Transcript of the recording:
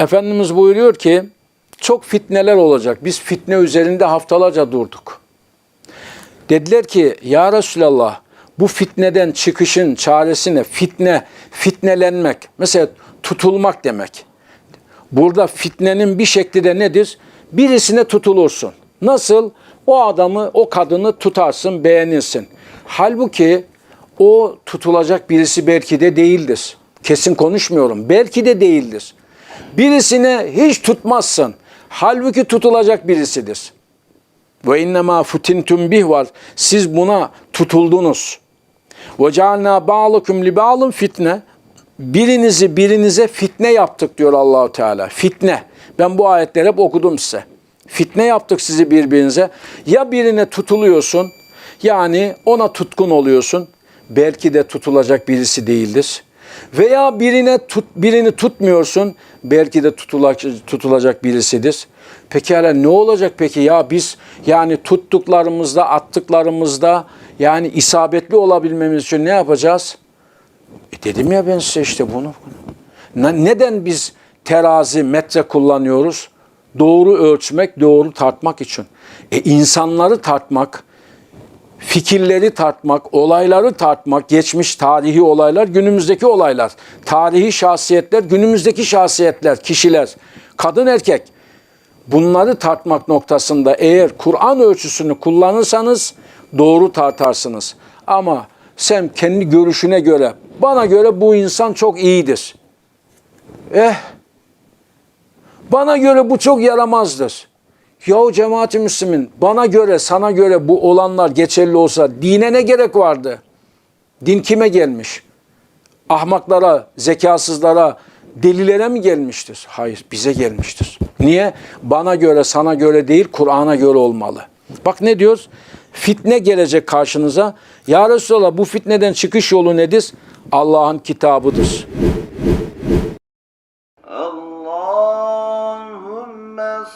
Efendimiz buyuruyor ki çok fitneler olacak. Biz fitne üzerinde haftalarca durduk. Dediler ki ya Resulallah bu fitneden çıkışın çaresine fitne, fitnelenmek, mesela tutulmak demek. Burada fitnenin bir şekli de nedir? Birisine tutulursun. Nasıl? O adamı, o kadını tutarsın, beğenirsin. Halbuki o tutulacak birisi belki de değildir. Kesin konuşmuyorum. Belki de değildir. Birisine hiç tutmazsın. Halbuki tutulacak birisidir. Ve innema futintum bih var. Siz buna tutuldunuz. Ve cealna ba'lukum li ba'lin fitne. Birinizi birinize fitne yaptık diyor Allahu Teala. Fitne. Ben bu ayetleri hep okudum size. Fitne yaptık sizi birbirinize. Ya birine tutuluyorsun, yani ona tutkun oluyorsun. Belki de tutulacak birisi değildir. Veya birine tut, birini tutmuyorsun. Belki de tutulacak, tutulacak birisidir. Pekala ne olacak peki ya biz yani tuttuklarımızda, attıklarımızda yani isabetli olabilmemiz için ne yapacağız? E dedim ya ben size işte bunu. Ne- Neden biz terazi, metre kullanıyoruz? Doğru ölçmek, doğru tartmak için. E insanları tartmak, fikirleri tartmak, olayları tartmak, geçmiş tarihi olaylar, günümüzdeki olaylar, tarihi şahsiyetler, günümüzdeki şahsiyetler, kişiler, kadın erkek. Bunları tartmak noktasında eğer Kur'an ölçüsünü kullanırsanız doğru tartarsınız. Ama sen kendi görüşüne göre, bana göre bu insan çok iyidir. Eh, bana göre bu çok yaramazdır. Yahu cemaati Müslümin bana göre sana göre bu olanlar geçerli olsa dine ne gerek vardı? Din kime gelmiş? Ahmaklara, zekasızlara, delilere mi gelmiştir? Hayır bize gelmiştir. Niye? Bana göre sana göre değil Kur'an'a göre olmalı. Bak ne diyor? Fitne gelecek karşınıza. Ya Resulallah bu fitneden çıkış yolu nedir? Allah'ın kitabıdır.